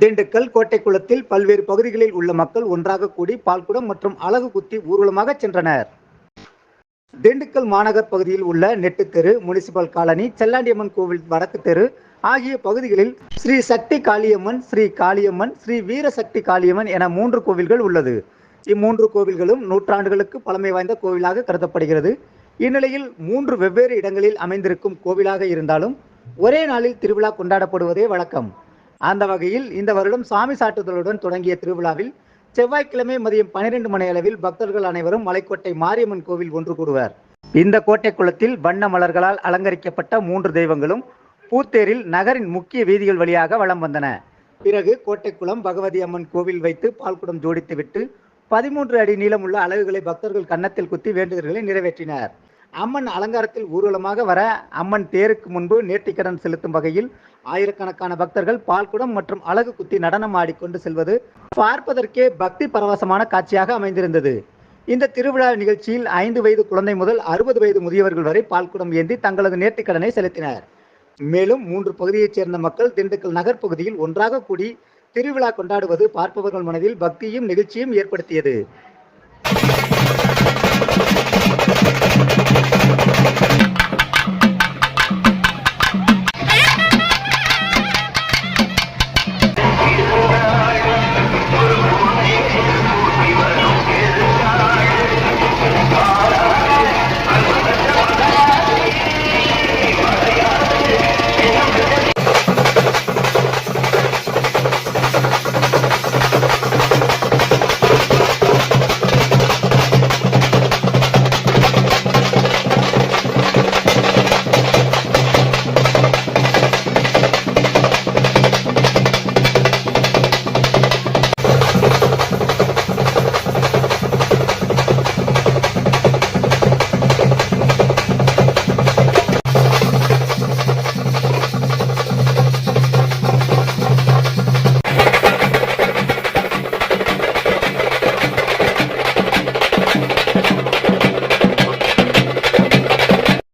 திண்டுக்கல் கோட்டைக்குளத்தில் பல்வேறு பகுதிகளில் உள்ள மக்கள் ஒன்றாக கூடி பால்குடம் மற்றும் அழகு குத்தி ஊர்வலமாக சென்றனர். திண்டுக்கல் மாநகர் பகுதியில் உள்ள நெட்டுத்தெரு முனிசிபல் காலனி செல்லாண்டியம்மன் கோவில் வடக்கு தெரு ஆகிய பகுதிகளில் ஸ்ரீ சக்தி காளியம்மன் ஸ்ரீ காளியம்மன் ஸ்ரீ வீரசக்தி காளியம்மன் என மூன்று கோவில்கள் உள்ளது. இம்மூன்று கோவில்களும் நூற்றாண்டுகளுக்கு பழமை வாய்ந்த கோவிலாக கருதப்படுகிறது. இந்நிலையில் மூன்று வெவ்வேறு இடங்களில் அமைந்திருக்கும் கோவிலாக இருந்தாலும் ஒரே நாளில் திருவிழா கொண்டாடப்படுவதே வழக்கம். அந்த வகையில் இந்த வருடம் சாமி சாட்டுதலுடன் தொடங்கிய திருவிழாவில் செவ்வாய்க்கிழமை மதியம் பன்னிரண்டு மணி அளவில் பக்தர்கள் அனைவரும் மலைக்கோட்டை மாரியம்மன் கோவில் ஒன்று கூடுவர். இந்த கோட்டை குளத்தில் வண்ண மலர்களால் அலங்கரிக்கப்பட்ட மூன்று தெய்வங்களும் பூத்தேரில் நகரின் முக்கிய வீதிகள் வழியாக வலம் வந்தன. பிறகு கோட்டைக்குளம் பகவதி அம்மன் கோவில் வைத்து பால்குடம் ஜோடித்துவிட்டு பதிமூன்று அடி நீளமுள்ள அலகுகளை பக்தர்கள் கன்னத்தில் குத்தி வேண்டுதல்களை நிறைவேற்றினர். அம்மன் அலங்காரத்தில் ஊர்வலமாக வர அம்மன் தேருக்கு முன்பு நேர்த்திக்கடன் செலுத்தும் வகையில் ஆயிரக்கணக்கான பக்தர்கள் பால்குடம் மற்றும் அலகு குத்தி நடனம் ஆடிக்கொண்டு செல்வது பார்ப்பதற்கே பக்தி பரவசமான காட்சியாக அமைந்திருந்தது. இந்த திருவிழா நிகழ்ச்சியில் ஐந்து வயது குழந்தை முதல் அறுபது வயது முதியவர்கள் வரை பால்குடம் ஏந்தி தங்களது நேர்த்திக்கடனை செலுத்தினர். மேலும் மூன்று பகுதியைச் சேர்ந்த மக்கள் திண்டுக்கல் நகர் பகுதியில் ஒன்றாக கூடி திருவிழா கொண்டாடுவது பார்ப்பவர்கள் மனதில் பக்தியும் நிகழ்ச்சியும் ஏற்படுத்தியது.